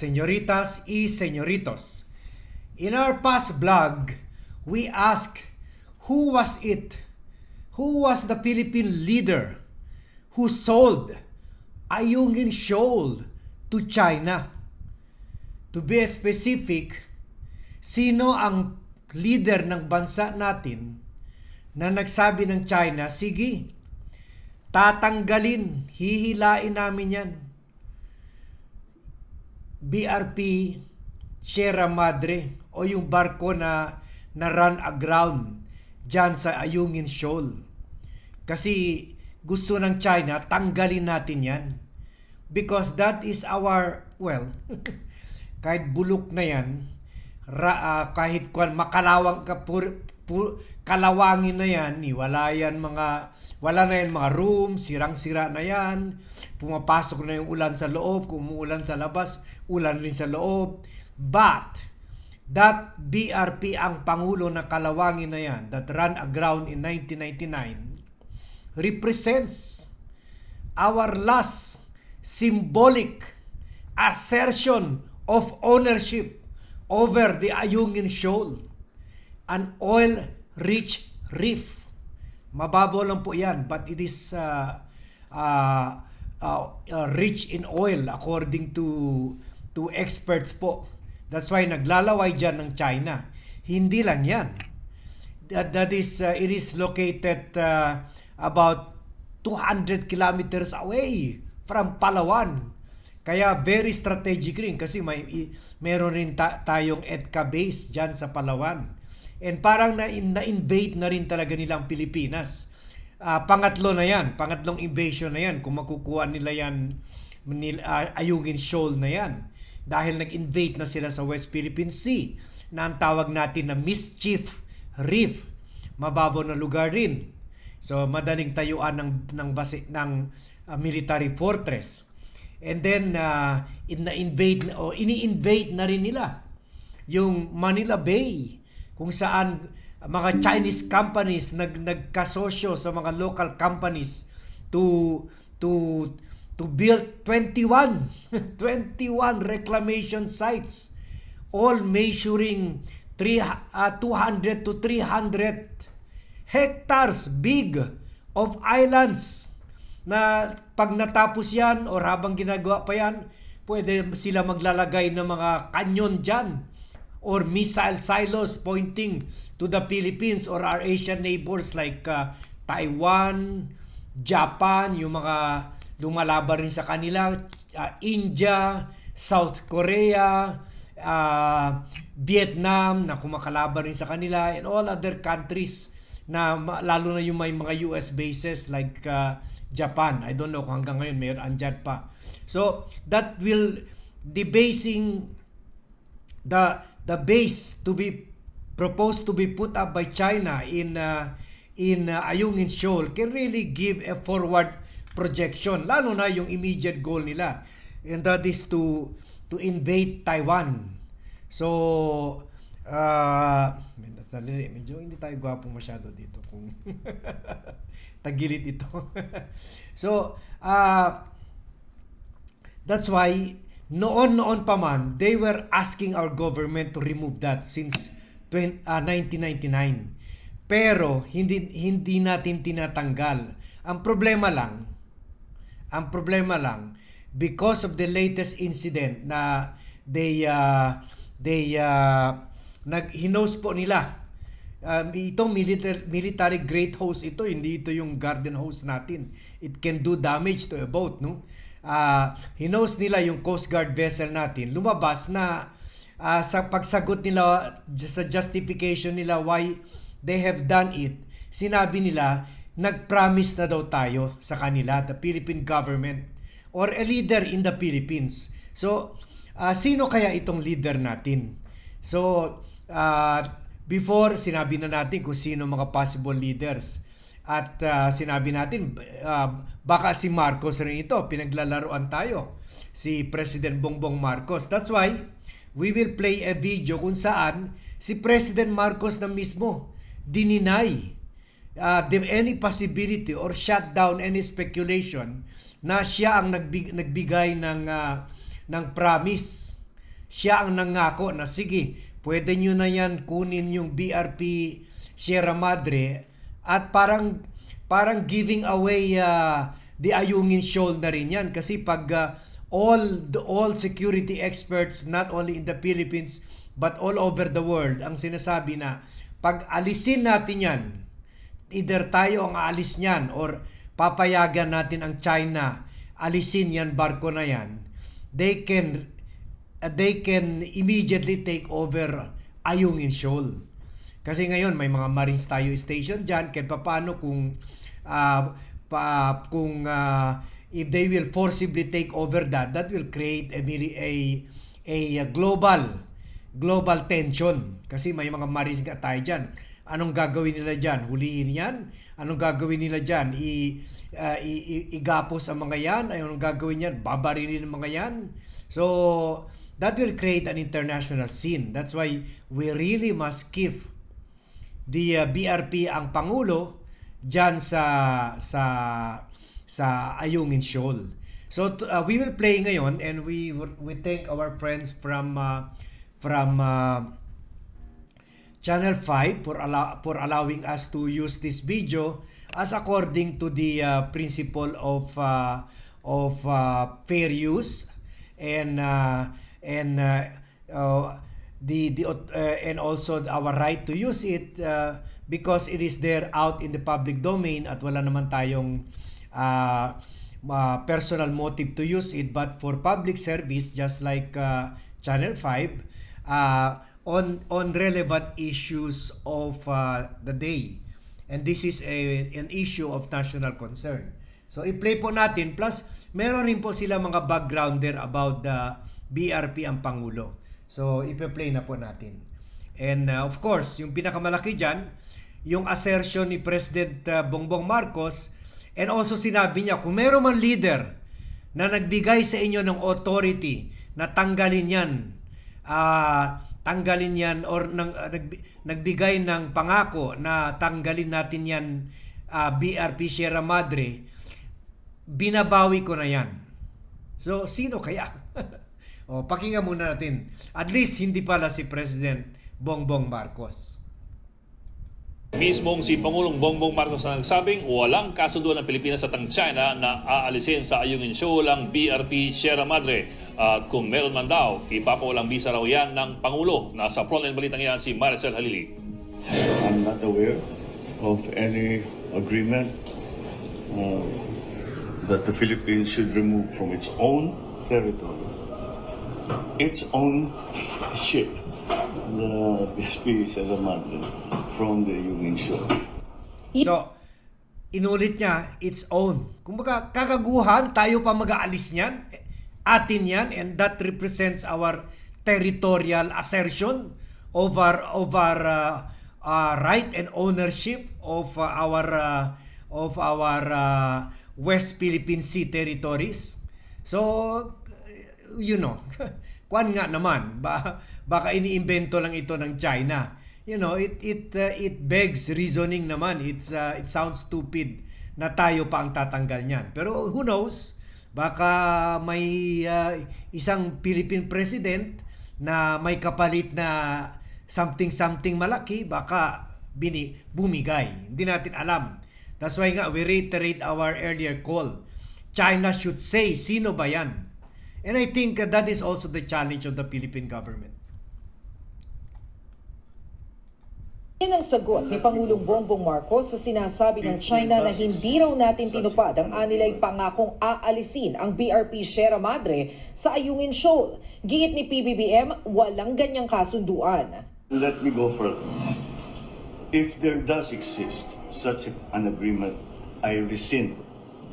señoritas y señoritos. In our past vlog, we asked who was it? Who was the Philippine leader who sold Ayungin Shoal to China? To be specific, sino ang leader ng bansa natin na nagsabi ng China, sige, tatanggalin, hihilain namin yan. BRP Sierra Madre o yung barko na na run aground dyan sa Ayungin Shoal. Kasi gusto ng China, tanggalin natin yan. Because that is our, well, kahit bulok na yan, ra, ah, kahit kwan, makalawang ka, pur, kalawangin na yan, wala yan mga, wala na yan mga room, sirang-sira na yan, pumapasok na yung ulan sa loob, kung umuulan sa labas, ulan rin sa loob. But, that BRP ang Pangulo ng Kalawangin na yan, that ran aground in 1999, represents our last symbolic assertion of ownership over the Ayungin Shoal, an oil-rich reef. Mababaw lang po yan, but it is uh, uh, uh, uh, rich in oil according to to experts po. That's why naglalaway dyan ng China. Hindi lang yan. That, that is, uh, it is located uh, about 200 kilometers away from Palawan. Kaya very strategic rin kasi may meron rin ta- tayong EDCA base diyan sa Palawan. And parang na na-invade na rin talaga nila ang Pilipinas. Ah, pangatlo na 'yan, pangatlong invasion na 'yan kung makukuha nila 'yan nil, ah, Ayungin Shoal na 'yan. Dahil nag-invade na sila sa West Philippine Sea na ang tawag natin na Mischief Reef. Mababaw na lugar rin. So madaling tayuan ng ng base ng ah, military fortress. And then uh, in invade o ini-invade na rin nila yung Manila Bay kung saan mga Chinese companies nag nagkasosyo sa mga local companies to to to build 21 21 reclamation sites all measuring 3 uh, 200 to 300 hectares big of islands. Na pag natapos yan or habang ginagawa pa yan, pwede sila maglalagay ng mga kanyon dyan or missile silos pointing to the Philippines or our Asian neighbors like uh, Taiwan, Japan, yung mga lumalaban rin sa kanila, uh, India, South Korea, uh, Vietnam na kumakalaban rin sa kanila and all other countries na lalo na yung may mga US bases like uh, Japan. I don't know kung hanggang ngayon mayroon andyan pa. So that will debasing the the base to be proposed to be put up by China in uh, in uh, Ayungin Shoal can really give a forward projection lalo na yung immediate goal nila and that is to to invade Taiwan. So uh, medyo hindi tayo gwapong masyado dito kung tagilid ito. so, uh, that's why noon-noon pa man, they were asking our government to remove that since 20, uh, 1999. Pero hindi hindi natin tinatanggal. Ang problema lang, ang problema lang because of the latest incident na they uh, they uh, nag-hinos po nila um, itong military, military great hose ito, hindi ito yung garden hose natin. It can do damage to a boat, no? Uh, hinos nila yung Coast Guard vessel natin. Lumabas na uh, sa pagsagot nila sa justification nila why they have done it, sinabi nila nag-promise na daw tayo sa kanila, the Philippine government or a leader in the Philippines. So, uh, sino kaya itong leader natin? So, uh, Before, sinabi na natin kung sino mga possible leaders. At uh, sinabi natin, uh, baka si Marcos rin ito, pinaglalaruan tayo. Si President Bongbong Marcos. That's why, we will play a video kung saan si President Marcos na mismo dininay uh, any possibility or shut down any speculation na siya ang nagbig, nagbigay ng uh, ng promise. Siya ang nangako na sige, pwede nyo na yan kunin yung BRP Sierra Madre at parang parang giving away uh, the Ayungin Shoal na rin yan. Kasi pag uh, all the all security experts not only in the Philippines but all over the world ang sinasabi na pag alisin natin yan either tayo ang aalis niyan or papayagan natin ang China alisin yan barko na yan they can uh, they can immediately take over Ayungin Shoal kasi ngayon may mga Marines tayo station diyan kahit paano kung ah, pa, kung ah, if they will forcibly take over that that will create a a, a global global tension. Kasi may mga Marines nga tayo diyan anong gagawin nila diyan huliin yan? Anong gagawin nila diyan i, ah, i- i- igapos ang mga yan? Anong gagawin yan? Babarilin ang mga yan? So that will create an international scene. That's why we really must give the uh, BRP ang pangulo diyan sa sa sa Ayungin Shoal. So uh, we will play ngayon and we we thank our friends from uh, from uh, Channel 5 for allow for allowing us to use this video as according to the uh, principle of uh, of uh, fair use and uh, and uh, uh, the the uh, and also our right to use it uh, because it is there out in the public domain at wala naman tayong uh, uh, personal motive to use it. But for public service just like uh, Channel 5 uh, on on relevant issues of uh, the day. And this is a an issue of national concern. So i-play po natin. Plus meron rin po sila mga backgrounder about the BRP ang Pangulo so ipe-play na po natin. And uh, of course yung pinakamalaki dyan yung assertion ni President uh, Bongbong Marcos and also sinabi niya kung meron man leader na nagbigay sa inyo ng authority na tanggalin yan ah tanggalin yan or nang, ah, nagbi- nagbigay ng pangako na tanggalin natin yan ah, BRP Sierra Madre binabawi ko na yan. So sino kaya o pakinggan muna natin at least hindi pala si President Bongbong Marcos Mismong si Pangulong Bongbong Marcos na nagsabing walang kasundo ng Pilipinas at ang China na aalisin sa Ayungin Shoal ang BRP Sierra Madre. At kung meron man daw, ipapawalang bisa raw yan ng Pangulo. Nasa frontline balitang yan si Maricel Halili. I'm not aware of any agreement uh, that the Philippines should remove from its own territory its own ship, the BSP Sierra Madre, from the Union Shore. So, inulit niya, its own. Kumbaga, kakaguhan, tayo pa mag-aalis niyan. Atin yan, and that represents our territorial assertion over over uh, uh, right and ownership of uh, our uh, of our uh, West Philippine Sea territories. So, you know, kwan nga naman, ba, baka iniimbento lang ito ng China. You know, it it uh, it begs reasoning naman. It's uh, it sounds stupid na tayo pa ang tatanggal niyan. Pero who knows? Baka may uh, isang Philippine president na may kapalit na something something malaki, baka bini bumigay. Hindi natin alam. That's why nga we reiterate our earlier call. China should say sino ba yan? And I think uh, that is also the challenge of the Philippine government. Yan ang sagot ni Pangulong Bongbong Marcos sa sinasabi ng China na hindi raw natin tinupad ang anilay pangakong aalisin ang BRP Sierra Madre sa Ayungin Shoal. Giit ni PBBM, walang ganyang kasunduan. Let me go further. If there does exist such an agreement, I rescind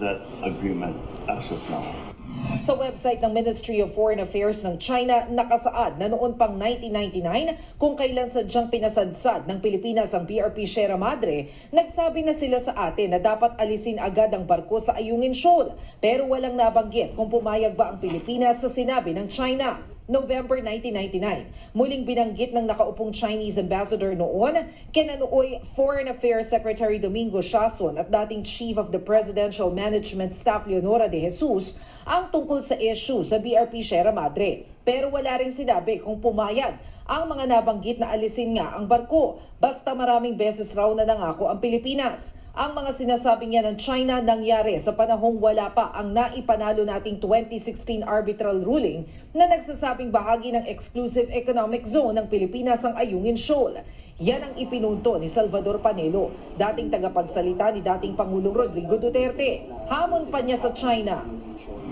that agreement as of now. Sa website ng Ministry of Foreign Affairs ng China, nakasaad na noon pang 1999 kung kailan sadyang pinasadsad ng Pilipinas ang BRP Sierra Madre, nagsabi na sila sa atin na dapat alisin agad ang barko sa Ayungin Shoal. Pero walang nabanggit kung pumayag ba ang Pilipinas sa sinabi ng China. November 1999. Muling binanggit ng nakaupong Chinese ambassador noon, kinanuoy Foreign Affairs Secretary Domingo Siason at dating Chief of the Presidential Management Staff Leonora de Jesus ang tungkol sa issue sa BRP Sierra Madre. Pero wala ring sinabi kung pumayag ang mga nabanggit na alisin nga ang barko. Basta maraming beses raw na nangako ang Pilipinas. Ang mga sinasabi niya ng China nangyari sa panahong wala pa ang naipanalo nating 2016 arbitral ruling na nagsasabing bahagi ng exclusive economic zone ng Pilipinas ang Ayungin Shoal. Yan ang ipinunto ni Salvador Panelo, dating tagapagsalita ni dating Pangulong Rodrigo Duterte. Hamon pa niya sa China.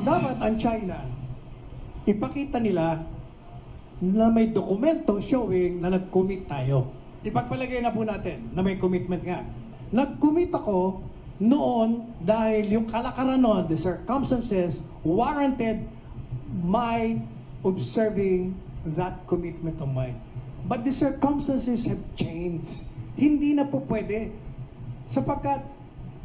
dapat ang China, ipakita nila na may dokumento showing na nag-commit tayo. Ipagpalagay na po natin na may commitment nga. Nag-commit ako noon dahil yung kalakaran noon, the circumstances warranted my observing that commitment of mine. But the circumstances have changed. Hindi na po pwede. Sapagkat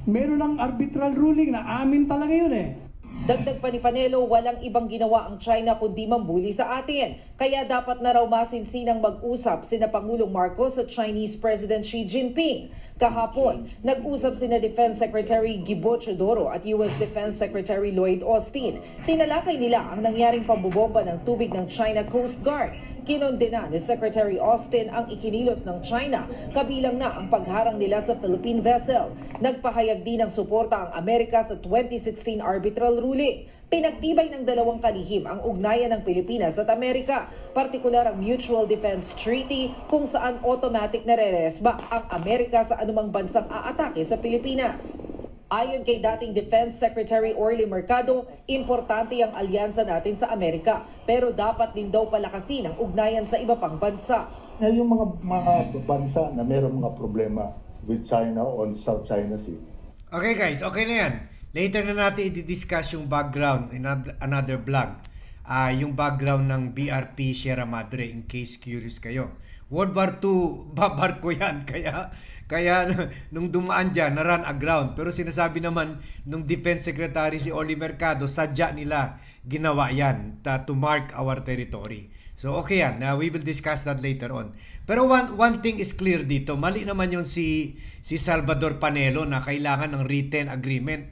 meron ng arbitral ruling na amin talaga yun eh. Dagdag pa ni Panelo, walang ibang ginawa ang China kundi mambuli sa atin. Kaya dapat na raw masinsinang mag-usap sina Pangulong Marcos at Chinese President Xi Jinping. Kahapon, nag-usap sina Defense Secretary Gibo Chodoro at US Defense Secretary Lloyd Austin. Tinalakay nila ang nangyaring pambubomba ng tubig ng China Coast Guard. Kinondena ni Secretary Austin ang ikinilos ng China, kabilang na ang pagharang nila sa Philippine vessel. Nagpahayag din ng suporta ang Amerika sa 2016 arbitral ruling. Pinagtibay ng dalawang kalihim ang ugnayan ng Pilipinas at Amerika, partikular ang Mutual Defense Treaty kung saan automatic na reresba ang Amerika sa anumang bansang aatake sa Pilipinas. Ayon kay dating Defense Secretary Orly Mercado, importante ang alyansa natin sa Amerika pero dapat din daw palakasin ang ugnayan sa iba pang bansa. na yung mga mga bansa na mayroong mga problema with China on South China Sea. Okay guys, okay na yan. Later na natin i-discuss yung background in another, vlog. Ah, yung background ng BRP Sierra Madre in case curious kayo. World War II, babarko yan. Kaya, kaya nung dumaan dyan, na-run aground. Pero sinasabi naman nung Defense Secretary si Oli Mercado, sadya nila ginawa yan ta- to mark our territory. So okay yan, uh, we will discuss that later on. Pero one, one thing is clear dito, mali naman yung si, si Salvador Panelo na kailangan ng written agreement.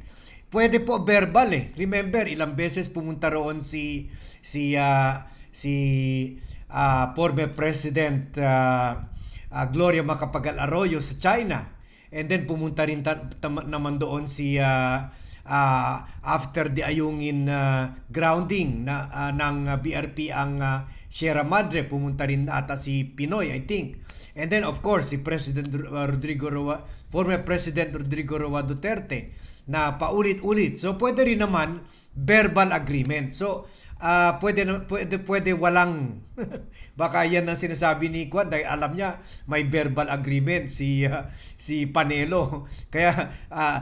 Pwede po verbal eh. Remember, ilang beses pumunta roon si si ah, si ah, former President ah, ah, Gloria Macapagal Arroyo sa China. And then pumunta rin ta- tam- naman doon si ah, ah, after the ayungin ah, grounding na ah, ng BRP ang ah, Sierra Madre. Pumunta rin ata si Pinoy I think. And then of course si President Ro- Rodrigo Roa former President Rodrigo Roa Duterte na paulit-ulit. So pwede rin naman verbal agreement. So ah, pwede pwede pwede walang baka yan ang sinasabi ni Kwan dahil alam niya may verbal agreement si ah, si Panelo. Kaya uh,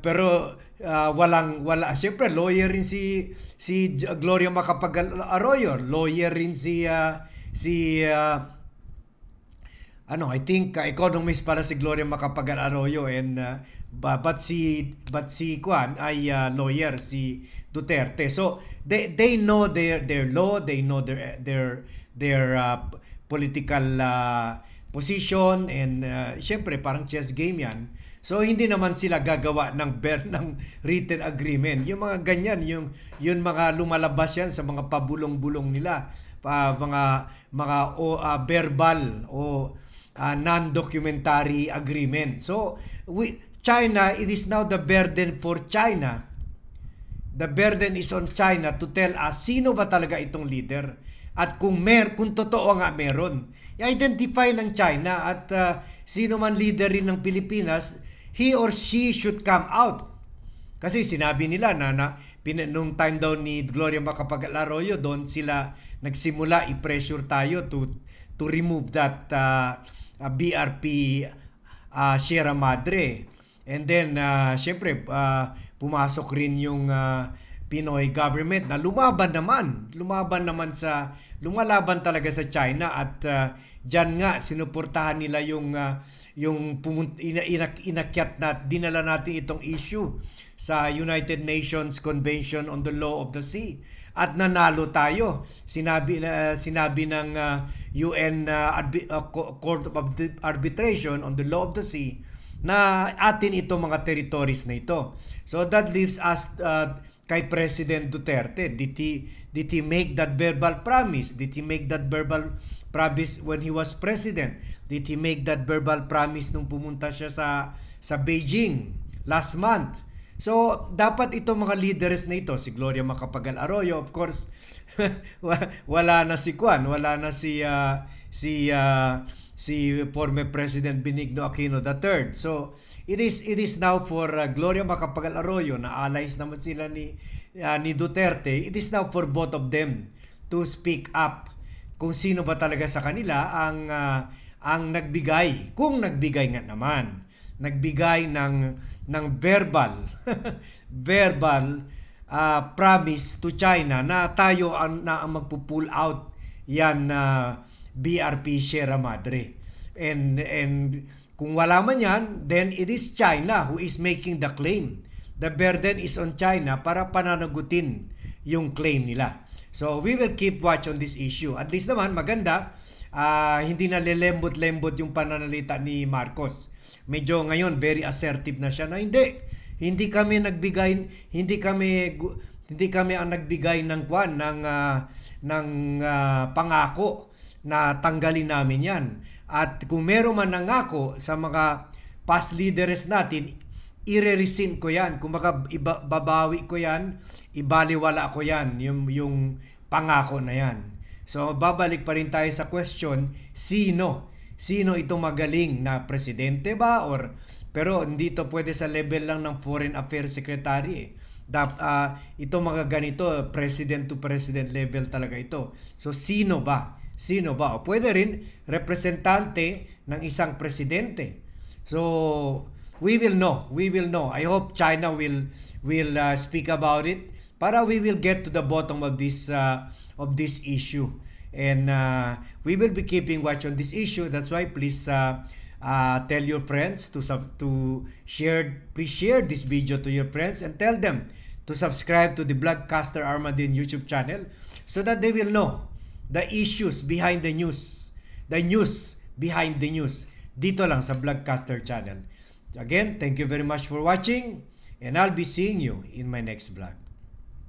pero ah, walang wala. Syempre lawyer rin si si Gloria Macapagal Arroyo lawyer rin si ah, si ah, ano, I think uh, economist para si Gloria Macapagal Arroyo and uh, but si but si Kwan ay uh, lawyer si Duterte. So they they know their their law, they know their their their uh, political uh, position and uh, syempre parang chess game 'yan. So hindi naman sila gagawa ng ber ng written agreement. Yung mga ganyan, yung yun mga lumalabas yan sa mga pabulong-bulong nila, pa, mga mga o uh, verbal o uh, non-documentary agreement. So, we, China, it is now the burden for China. The burden is on China to tell us sino ba talaga itong leader at kung mer kung totoo nga meron. I-identify ng China at uh, sino man leader rin ng Pilipinas, he or she should come out. Kasi sinabi nila na, na pin, nung time daw ni Gloria Macapagal Arroyo, doon sila nagsimula i-pressure tayo to to remove that uh, uh, BRP uh, Sierra Madre. And then, uh, syempre, uh, pumasok rin yung uh, Pinoy government na lumaban naman. Lumaban naman sa, lumalaban talaga sa China at uh, dyan nga, sinuportahan nila yung, uh, yung pumun- ina- inak- inakyat na, dinala natin itong issue sa United Nations Convention on the Law of the Sea. at nanalo tayo. Sinabi na sinabi ng uh, UN uh, uh, Co- Court of Arbit- Arbitration on the Law of the Sea na atin ito mga territories na ito. So that leaves us uh, kay President Duterte. Did he, did he make that verbal promise? Did he make that verbal promise when he was president? Did he make that verbal promise nung pumunta siya sa sa Beijing last month? So, dapat itong mga leaders na ito, si Gloria Macapagal Arroyo, of course, wa- wala na si Kwan, wala na si ah, si ah, si former President Benigno Aquino III. So, it is it is now for ah, Gloria Macapagal Arroyo na allies naman sila ni ah, ni Duterte. It is now for both of them to speak up kung sino ba talaga sa kanila ang ah, ang nagbigay, kung nagbigay nga naman nagbigay ng ng verbal verbal ah, promise to China na tayo ang na ang magpo-pull out yan na BRP Sierra Madre. And and kung wala man yan, then it is China who is making the claim. The burden is on China para pananagutin yung claim nila. So we will keep watch on this issue. At least naman maganda ah, hindi na lelembot-lembot yung pananalita ni Marcos. Medyo ngayon very assertive na siya na hindi hindi kami nagbigay hindi kami hindi kami ang nagbigay ng kwan ng ah, ng ah, pangako na tanggalin namin 'yan. At kung meron man nangako sa mga past leaders natin, ire-rescind ko 'yan. Kung baka iba, babawi ko 'yan, ibaliwala ko 'yan, yung yung pangako na 'yan. So babalik pa rin tayo sa question, sino? Sino itong magaling na presidente ba or pero hindi to pwede sa level lang ng Foreign Affairs Secretary eh. Dap, ah, ito mga ganito, president to president level talaga ito. So sino ba? Sino ba? O pwede rin representante ng isang presidente. So we will know. We will know. I hope China will will uh, speak about it para we will get to the bottom of this uh, of this issue. And uh, we will be keeping watch on this issue. That's why please uh, uh, tell your friends to sub- to share please share this video to your friends and tell them to subscribe to the Blogcaster Armadin YouTube channel so that they will know the issues behind the news. The news behind the news. Dito lang sa Blogcaster channel. Again, thank you very much for watching and I'll be seeing you in my next vlog.